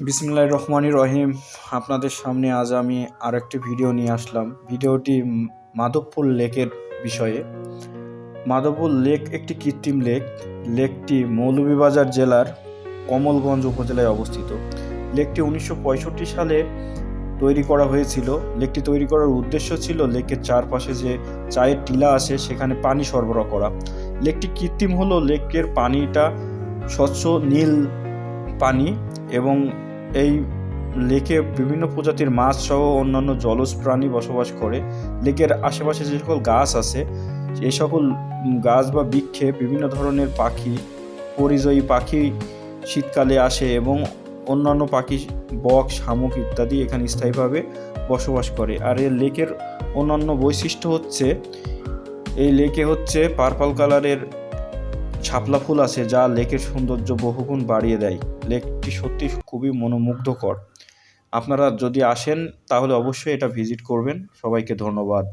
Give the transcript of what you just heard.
বিসমুল্লাহ রহমানি রহিম। আপনাদের সামনে আজ আমি আর একটি ভিডিও নিয়ে আসলাম। ভিডিওটি মাধবপুর লেকের বিষয়ে। মাধবপুর লেক একটি কৃত্রিম লেক। লেকটি মৌলভীবাজার জেলার কমলগঞ্জ উপজেলায় অবস্থিত। লেকটি উনিশশো পঁয়ষট্টি সালে তৈরি করা হয়েছিল। লেকটি তৈরি করার উদ্দেশ্য ছিল লেকের চারপাশে যে চায়ের টিলা আছে, সেখানে পানি সরবরাহ করা। লেকটি কৃত্রিম হলো লেকের পানিটা স্বচ্ছ নীল পানি এবং এই লেকে বিভিন্ন প্রজাতির মাছ সহ অন্যান্য জলজ প্রাণী বসবাস করে। লেকের আশেপাশে যে সকল গাছ আছে এই সকল গাছ বা বৃক্ষে বিভিন্ন ধরনের পাখি, পরিযায়ী পাখি শীতকালে আসে এবং অন্যান্য পাখি, বক, শামুক ইত্যাদি এখানে স্থায়ীভাবে বসবাস করে। আর এই লেকের অন্যান্য বৈশিষ্ট্য হচ্ছে, এই লেকে হচ্ছে পার্পল কালারের শাপলা ফুল আছে যা লেকের সৌন্দর্য বহুগুণ বাড়িয়ে দেয়। লেকটি সত্যি খুবই মনোমুগ্ধকর। আপনারা যদি আসেন, তাহলে অবশ্যই এটা ভিজিট করবেন। সবাইকে ধন্যবাদ।